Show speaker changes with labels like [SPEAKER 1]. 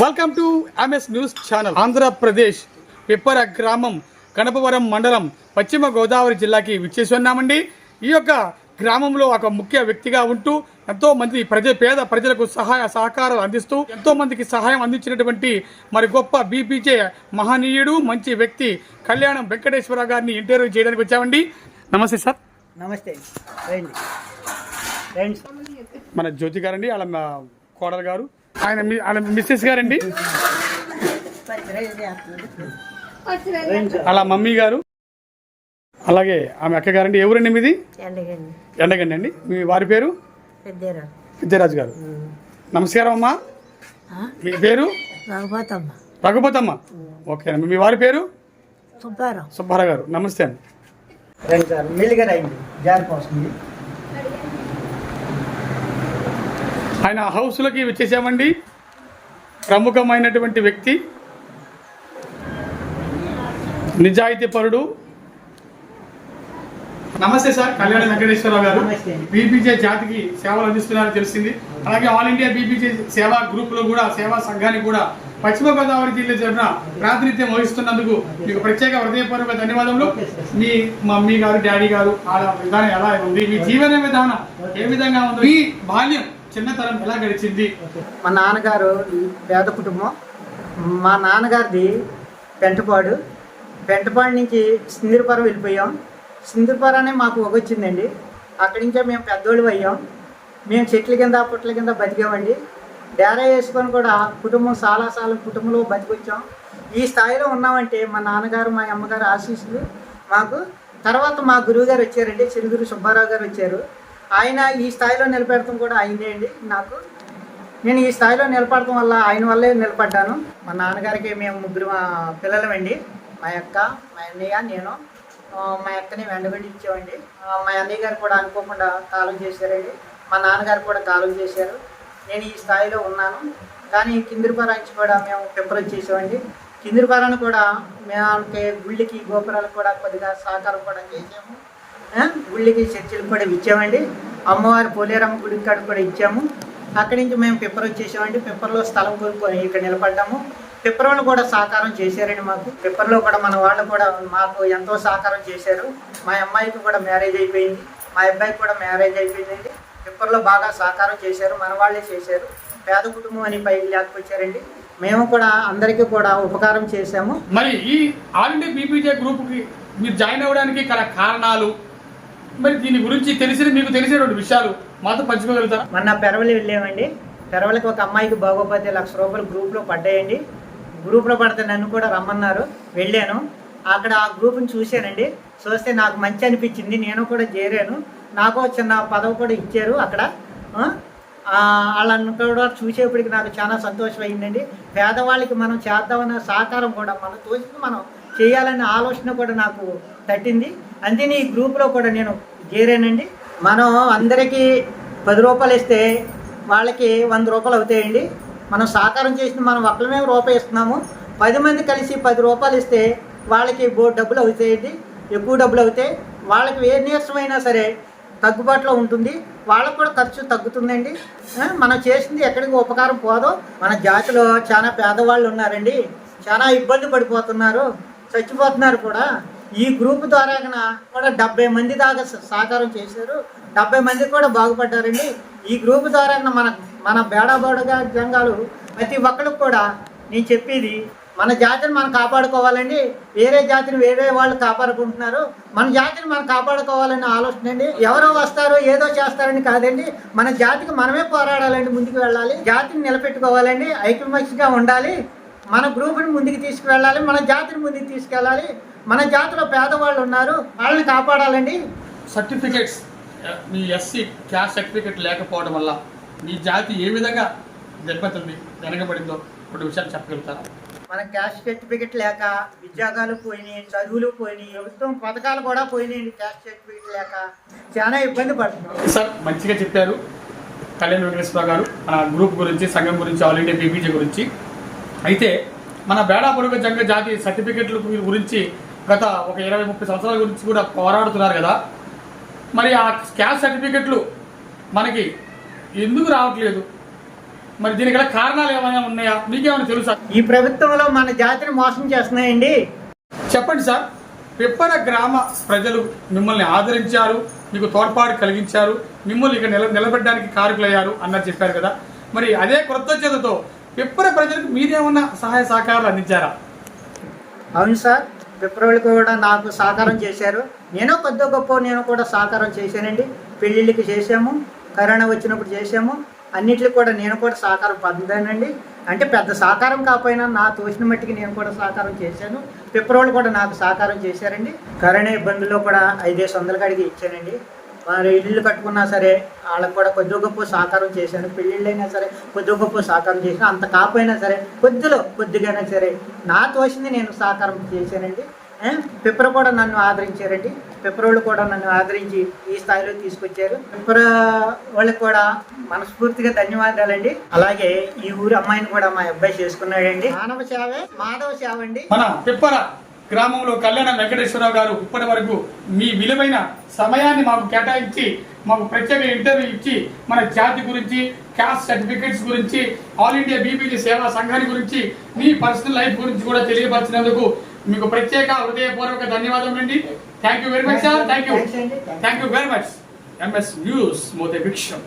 [SPEAKER 1] Welcome to MS news channel Andhra Pradesh Pippara గ్రామం గణపవరం మండలం పశ్చిమ గోదావరి జిల్లాకి విచ్చేసి ఉన్నామండి ఈ యొక్క గ్రామంలో ఒక ముఖ్య వ్యక్తిగా ఉంటూ ఎంతో మంది ప్రజ పేద ప్రజలకు సహాయ సహకారాలు అందిస్తూ ఎంతో మందికి సహాయం అందించినటువంటి మరి గొప్ప బీపీజే మహనీయుడు మంచి వ్యక్తి కళ్యాణం వెంకటేశ్వర గారిని ఇంటర్వ్యూ చేయడానికి వచ్చామండి. నమస్తే సార్.
[SPEAKER 2] నమస్తే. రండి. రండి. సార్.
[SPEAKER 1] మన జ్యోతి గారండి వాళ్ళ మా కోడలు గారు. ఆయన మీ వాళ్ళ మిస్సెస్ గారండి. అలా మమ్మీ గారు. అలాగే ఆమె అక్క గారండి. ఎవరండి మీది?
[SPEAKER 3] ఎండగండి.
[SPEAKER 1] అండి. మీ వారి పేరు? విద్యారాజు గారు. నమస్కారం అమ్మా. మీ పేరు?
[SPEAKER 3] రఘుపతమ్మ.
[SPEAKER 1] రఘుపతమ్మ. ఓకే అండి. మీ వారి పేరు?
[SPEAKER 3] సుబ్బారావు.
[SPEAKER 1] సుబ్బారావు గారు. నమస్తే అండి
[SPEAKER 2] రండి సార్ మెల్లిగా రండి జారిపోతుంది
[SPEAKER 1] ఆయన హౌస్లోకి వచ్చేసామండి ప్రముఖమైనటువంటి వ్యక్తి. నిజాయితీ పరుడు. నమస్తే సార్ కళ్యాణ వెంకటేశ్వరరావు గారు. బీపీజే జాతికి సేవలు అందిస్తున్నారని తెలిసింది. అలాగే ఆల్ ఇండియా బీపీజే సేవా గ్రూప్లో కూడా సేవా సంఘానికి కూడా పశ్చిమ గోదావరి జిల్లా తరఫున ప్రాతినిధ్యం వహిస్తున్నందుకు మీకు ప్రత్యేక హృదయపూర్వక ధన్యవాదములు. మీ మమ్మీ గారు డాడీ గారు ఆ విధానం ఎలా ఉంది? మీ జీవన విధానం ఏ విధంగా ఉంది? మీ బాల్యం చిన్నతరం ఎలా గడిచింది?
[SPEAKER 2] మా నాన్నగారు పేద కుటుంబం. మా నాన్నగారిది పెంటపాడు. పెంటపాడు నుంచి సింధురపురం వెళ్ళిపోయాం. సింధురపురం మాకు మాకు ఒగొచ్చిందండి అక్కడి నుంచే మేము పెద్దోళ్ళు అయ్యాం. మేము చెట్ల కింద పుట్ల కింద బతికామండి. డేరా వేసుకొని కూడా కుటుంబం చాలా సార్లు కుటుంబంలో బతికొచ్చాం. ఈ స్థాయిలో ఉన్నామంటే మా నాన్నగారు మా అమ్మగారు ఆశీస్సులు మాకు. తర్వాత మా గురువు గారు వచ్చారండి. చిరుగురు సుబ్బారావు గారు వచ్చారు. ఆయన ఈ స్థాయిలో నిలబెడతాం కూడా అయిందే అండి నాకు. నేను ఈ స్థాయిలో నిలబడటం వల్ల ఆయన వల్లే నిలబడ్డాను. మా నాన్నగారికి మేము ముగ్గురు పిల్లలమండి. మా అక్క మా అన్నయ్య నేను. మా అక్కని వెంటబడి ఇచ్చామండి. మా అన్నయ్య గారు కూడా అనుకోకుండా కాలం చేశారండి. మా నాన్నగారు కూడా కాలం చేశారు. నేను ఈ స్థాయిలో ఉన్నాను. కానీ కిందిరిపారానికి కూడా మేము పెంపర్ వచ్చేసామండి కిందిరిపరాన్ని కూడా మేము గుళ్ళకి గోపురాలకు కూడా కొద్దిగా సహకారం కూడా చేసాము ఆ, గుళ్ళకి చర్చిలకు కూడా ఇచ్చామండి. అమ్మవారి పోలేరమ్మ గుడికి కాడ కూడా ఇచ్చాము. అక్కడి నుంచి మేము పెప్పర్ వచ్చేసామండి. పెప్పర్లో స్థలం కొనుక్కొని ఇక్కడ నిలబడ్డాము. పిప్పర్లు కూడా సహకారం చేశారండి మాకు. పెప్పర్లో కూడా మన వాళ్ళు కూడా మాకు ఎంతో సహకారం చేశారు. మా అమ్మాయికి కూడా మ్యారేజ్ అయిపోయింది. మా అబ్బాయికి కూడా మ్యారేజ్ అయిపోయిందండి. పిప్పర్లో బాగా సహకారం చేశారు. మన వాళ్ళే చేశారు. పేద కుటుంబం అని పైకి లేకపోయారండి. మేము కూడా అందరికీ కూడా ఉపకారం చేశాము.
[SPEAKER 1] మరి ఈ ఆల్ ఇండియా బీపీజే గ్రూప్కి మీరు జాయిన్ అవ్వడానికి గల కారణాలు మరి దీని గురించి తెలిసిన మీకు తెలిసినటువంటి విషయాలు మాతో పంచుకోగలుగుతారా?
[SPEAKER 2] మొన్న పెరవలు వెళ్ళామండి. పెరవలికి ఒక అమ్మాయికి బాగోపోతే లక్ష రూపాయలు గ్రూప్లో పడ్డాయండి. గ్రూప్లో పడితే నన్ను కూడా రమ్మన్నారు. వెళ్ళాను. అక్కడ ఆ గ్రూప్ని చూశానండి. చూస్తే నాకు మంచి అనిపించింది. నేను కూడా చేరాను. నాకు చిన్న పదవి కూడా ఇచ్చారు అక్కడ. వాళ్ళని కూడా చూసేప్పటికి నాకు చాలా సంతోషం అయిందండి పేదవాళ్ళకి మనం చేద్దామన్న సహకారం కూడా మనం తోచింది మనం చేయాలనే ఆలోచన కూడా నాకు తట్టింది. అందుకని ఈ గ్రూప్లో కూడా నేను చేరానండి. మనం అందరికీ పది రూపాయలు ఇస్తే వాళ్ళకి వంద రూపాయలు అవుతాయండి. మనం సహకారం చేసిన మనం ఒక్కలమే రూపాయి ఇస్తున్నాము. పది మంది కలిసి పది రూపాయలు ఇస్తే వాళ్ళకి బో డబ్బులు అవుతాయండి. ఎక్కువ డబ్బులు అవుతాయి వాళ్ళకి ఏ నీరసమైనా సరే తగ్గుబాటులో ఉంటుంది. వాళ్ళకు కూడా ఖర్చు తగ్గుతుందండి. మనం చేసింది ఎక్కడికి ఉపకారం పోదో మన జాతిలో చాలా పేదవాళ్ళు ఉన్నారండి. చాలా ఇబ్బంది పడిపోతున్నారు. చచ్చిపోతున్నారు కూడా. ఈ గ్రూప్ ద్వారా కూడా డెబ్బై మంది దాకా స- సహకారం చేశారు. డెబ్బై మంది కూడా బాగుపడ్డారండి. ఈ గ్రూప్ ద్వారా మన మన బేడాబోడగా జంగాలు ప్రతి ఒక్కరికి కూడా నేను చెప్పేది మన జాతిని మనం కాపాడుకోవాలండి. వేరే జాతిని వేరే వాళ్ళు కాపాడుకుంటున్నారు. మన జాతిని మనం కాపాడుకోవాలని ఆలోచన అండి. ఎవరో వస్తారో ఏదో చేస్తారని కాదండి. మన జాతికి మనమే పోరాడాలండి ముందుకు వెళ్ళాలి. జాతిని నిలబెట్టుకోవాలండి ఐకమత్యంగా ఉండాలి. మన గ్రూప్ని ముందుకు తీసుకువెళ్ళాలి మన జాతిని ముందుకు తీసుకెళ్ళాలి. మన జాతిలో పేదవాళ్ళు ఉన్నారు వాళ్ళని కాపాడాలండి.
[SPEAKER 1] సర్టిఫికేట్స్ మీ ఎస్సీ క్యాస్ట్ సర్టిఫికేట్ లేకపోవడం వల్ల మీ జాతి ఏ విధంగా దెబ్బతింది వెనకబడిందో కొన్ని విషయాలు చెప్పగలుగుతారా?
[SPEAKER 2] మన క్యాస్ట్ సర్టిఫికెట్ లేక ఉద్యోగాలు పోయినాయి చదువులు పోయినాయి ప్రభుత్వం పథకాలు కూడా పోయినాయండి క్యాస్ట్ సర్టిఫికెట్ లేక చాలా ఇబ్బంది పడుతున్నాం.
[SPEAKER 1] సార్ మంచిగా చెప్పారు కళ్యాణ్ వెంకటేశ్వర గారు మన గ్రూప్ గురించి సంఘం గురించి ఆల్ ఇండియా బీపీజీ గురించి. అయితే మన బేడా పొడుగు జంగ జాతి సర్టిఫికెట్ల గురించి గత ఒక ఇరవై ముప్పై సంవత్సరాల గురించి కూడా పోరాడుతున్నారు కదా. మరి ఆ క్యాస్ట్ సర్టిఫికెట్లు మనకి ఎందుకు రావట్లేదు? మరి దీనికి కారణాలు ఏమైనా ఉన్నాయా? మీకేమైనా తెలుసా?
[SPEAKER 2] ఈ ప్రభుత్వంలో మన జాతిని మోసం చేస్తున్నాయండి.
[SPEAKER 1] చెప్పండి సార్. పిప్పర గ్రామ ప్రజలు మిమ్మల్ని ఆదరించారు మీకు తోడ్పాటు కలిగించారు మిమ్మల్ని ఇక్కడ నిల నిలబెట్టడానికి కారకులయ్యారు అన్నది చెప్పారు కదా. మరి అదే కృతజ్ఞతతో పిప్పర ప్రజలకు మీరేమన్నా సహాయ సహకారాలు అందించారా?
[SPEAKER 2] అవును సార్. ఫిబ్రవరి కూడా నాకు సహకారం చేశారు. నేను కొద్ది గొప్ప నేను కూడా సహకారం చేశానండి. పెళ్ళిళ్ళకి చేశాము కరోనా వచ్చినప్పుడు చేశాము. అన్నిటికి కూడా నేను కూడా సహకారం పొందానండి. అంటే పెద్ద సహకారం కాకపోయినా నా తోచిన మట్టికి నేను కూడా సహకారం చేశాను. ఫిబ్రవరి కూడా నాకు సహకారం చేశారండి. కరోనా ఇబ్బందుల్లో కూడా ఐదేసి వందల కాడికి ఇచ్చానండి. వారు ఇల్లు కట్టుకున్నా సరే వాళ్ళకు కూడా కొద్ది గొప్ప సహకారం చేశాను పెళ్ళిళ్ళైనా సరే కొద్ది గొప్ప సహకారం చేశాను అంత కాకపోయినా సరే కొద్దిలో కొద్దిగానే సరే నా తోచింది నేను సహకారం చేశానండి. పిప్ర కూడా నన్ను ఆదరించారండి. పిప్రోళ్ళు కూడా నన్ను ఆదరించి ఈ స్థాయిలో తీసుకొచ్చారు. పిప్ర వాళ్ళకి కూడా మనస్ఫూర్తిగా ధన్యవాదాలండి. అలాగే ఈ ఊరు అమ్మాయిని కూడా మా అబ్బాయి చేసుకున్నాడండి. మానవ సేవే మాధవ సేవ అండి
[SPEAKER 1] మన పిప్పర గ్రామంలో కళ్యాణ వెంకటేశ్వరరావు గారు ఇప్పటి వరకు మీ విలువైన సమయాన్ని మాకు కేటాయించి మాకు ప్రత్యేక ఇంటర్వ్యూ ఇచ్చి మన జాతి గురించి క్యాస్ట్ సర్టిఫికెట్స్ గురించి ఆల్ ఇండియా బీబీజీ సేవా సంఘాన్ని గురించి మీ పర్సనల్ లైఫ్ గురించి కూడా తెలియపరిచినందుకు మీకు ప్రత్యేక హృదయపూర్వక ధన్యవాదములు అండి. Thank you very much sir thank you. Thank very much MS news Mode Bhiksham.